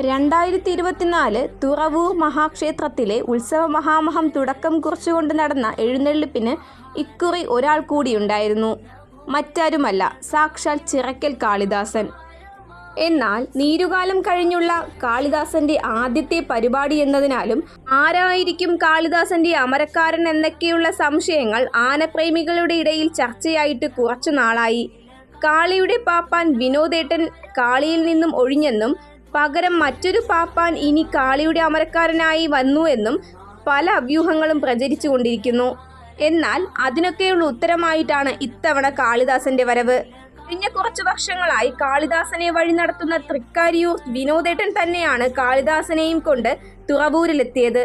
രണ്ടായിരത്തി ഇരുപത്തിനാല് തുറവൂർ മഹാക്ഷേത്രത്തിലെ ഉത്സവ മഹാമഹം തുടക്കം കുറിച്ചുകൊണ്ട് നടന്ന എഴുന്നള്ളിപ്പിന് ഇക്കുറി ഒരാൾ കൂടിയുണ്ടായിരുന്നു. മറ്റാരുമല്ല സാക്ഷാൽ ചിറക്കൽ കാളിദാസൻ. എന്നാൽ നീരുകാലം കഴിഞ്ഞുള്ള കാളിദാസന്റെ ആദ്യത്തെ പരിപാടി എന്നതിനാലും ആരായിരിക്കും കാളിദാസന്റെ അമരക്കാരൻ എന്നൊക്കെയുള്ള സംശയങ്ങൾ ആനപ്രേമികളുടെ ഇടയിൽ ചർച്ചയായിട്ട് കുറച്ചു നാളായി. കാളിയുടെ പാപ്പാൻ വിനോദേട്ടൻ കാളിയിൽ നിന്നും ഒഴിഞ്ഞെന്നും പകരം മറ്റൊരു പാപ്പാൻ ഇനി കാളിയുടെ അമരക്കാരനായി വന്നു എന്നും പല അഭ്യൂഹങ്ങളും പ്രചരിച്ചു കൊണ്ടിരിക്കുന്നു. എന്നാൽ അതിനൊക്കെയുള്ള ഉത്തരമായിട്ടാണ് ഇത്തവണ കാളിദാസന്റെ വരവ്. കഴിഞ്ഞ കുറച്ചു വർഷങ്ങളായി കാളിദാസനെ വഴി നടത്തുന്ന തൃക്കാരിയൂർ വിനോദേട്ടൻ തന്നെയാണ് കാളിദാസനെയും കൊണ്ട് തുറവൂരിലെത്തിയത്.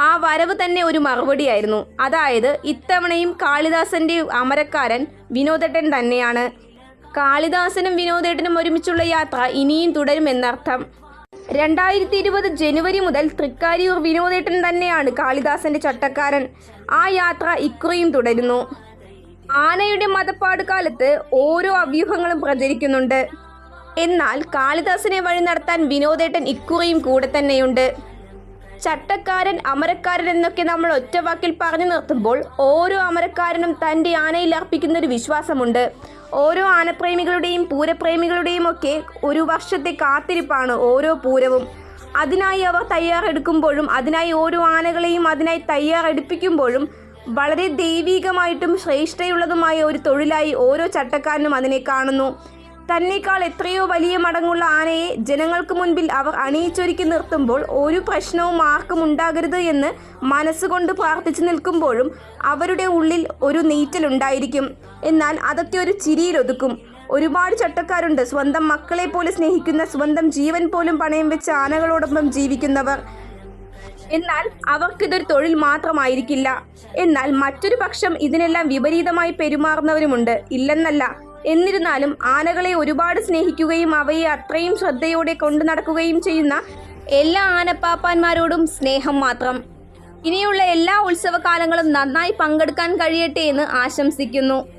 ആ വരവ് തന്നെ ഒരു മറുപടിയായിരുന്നു. അതായത് ഇത്തവണയും കാളിദാസന്റെ അമരക്കാരൻ വിനോദേട്ടൻ തന്നെയാണ്. കാളിദാസനും വിനോദേട്ടനും ഒരുമിച്ചുള്ള യാത്ര ഇനിയും തുടരുമെന്നർത്ഥം. രണ്ടായിരത്തി ഇരുപത് ജനുവരി മുതൽ തൃക്കാരിയൂർ വിനോദേട്ടൻ തന്നെയാണ് കാളിദാസന്റെ ചട്ടക്കാരൻ. ആ യാത്ര ഇക്കുറിയും തുടരുന്നു. ആനയുടെ മതപ്പാട് കാലത്ത് ഓരോ അഭ്യൂഹങ്ങളും പ്രചരിക്കുന്നുണ്ട്. എന്നാൽ കാളിദാസനെ വഴി നടത്താൻ വിനോദേട്ടൻ ഇക്കുറിയും കൂടെ തന്നെയുണ്ട്. ചട്ടക്കാരൻ അമരക്കാരൻ എന്നൊക്കെ നമ്മൾ ഒറ്റവാക്കിൽ പറഞ്ഞു നിർത്തുമ്പോൾ ഓരോ അമരക്കാരനും തന്റെ ആനയിൽ അർപ്പിക്കുന്ന ഒരു വിശ്വാസമുണ്ട്. ഓരോ ആനപ്രേമികളുടെയും പൂരപ്രേമികളുടെയും ഒക്കെ ഒരു വർഷത്തെ കാത്തിരിപ്പാണ് ഓരോ പൂരവും. അതിനായി അവർ തയ്യാറെടുക്കുമ്പോഴും അതിനായി ഓരോ ആനകളെയും അതിനായി തയ്യാറെടുപ്പിക്കുമ്പോഴും വളരെ ദൈവീകമായിട്ടും ശ്രേഷ്ഠയുള്ളതുമായ ഒരു തൊഴിലായി ഓരോ ചട്ടക്കാരനും അതിനെ കാണുന്നു. തന്നേക്കാൾ എത്രയോ വലിയ മടങ്ങുള്ള ആനയെ ജനങ്ങൾക്ക് മുൻപിൽ അവർ അണിയിച്ചൊരുക്കി നിർത്തുമ്പോൾ ഒരു പ്രശ്നവും ആർക്കും ഉണ്ടാകരുത് എന്ന് മനസ്സുകൊണ്ട് പ്രാർത്ഥിച്ചു നിൽക്കുമ്പോഴും അവരുടെ ഉള്ളിൽ ഒരു നീറ്റലുണ്ടായിരിക്കും. എന്നാൽ അതൊക്കെ ഒരു ചിരിയിലൊതുക്കും. ഒരുപാട് ചട്ടക്കാരുണ്ട്. സ്വന്തം മക്കളെ പോലെ സ്നേഹിക്കുന്ന സ്വന്തം ജീവൻ പോലും പണയം വെച്ച് ആനകളോടൊപ്പം ജീവിക്കുന്നവർ. എന്നാൽ അവർക്കിതൊരു തൊഴിൽ മാത്രമായിരിക്കില്ല. എന്നാൽ മറ്റൊരു പക്ഷം ഇതിനെല്ലാം വിപരീതമായി പെരുമാറുന്നവരുമുണ്ട്. ഇല്ലെന്നല്ല. എന്നിരുന്നാലും ആനകളെ ഒരുപാട് സ്നേഹിക്കുകയും അവയെ അത്രയും ശ്രദ്ധയോടെ കൊണ്ടു നടക്കുകയും ചെയ്യുന്ന എല്ലാ ആനപ്പാപ്പാന്മാരോടും സ്നേഹം മാത്രം. ഇനിയുള്ള എല്ലാ ഉത്സവകാലങ്ങളും നന്നായി പങ്കെടുക്കാൻ കഴിയട്ടെ എന്ന് ആശംസിക്കുന്നു.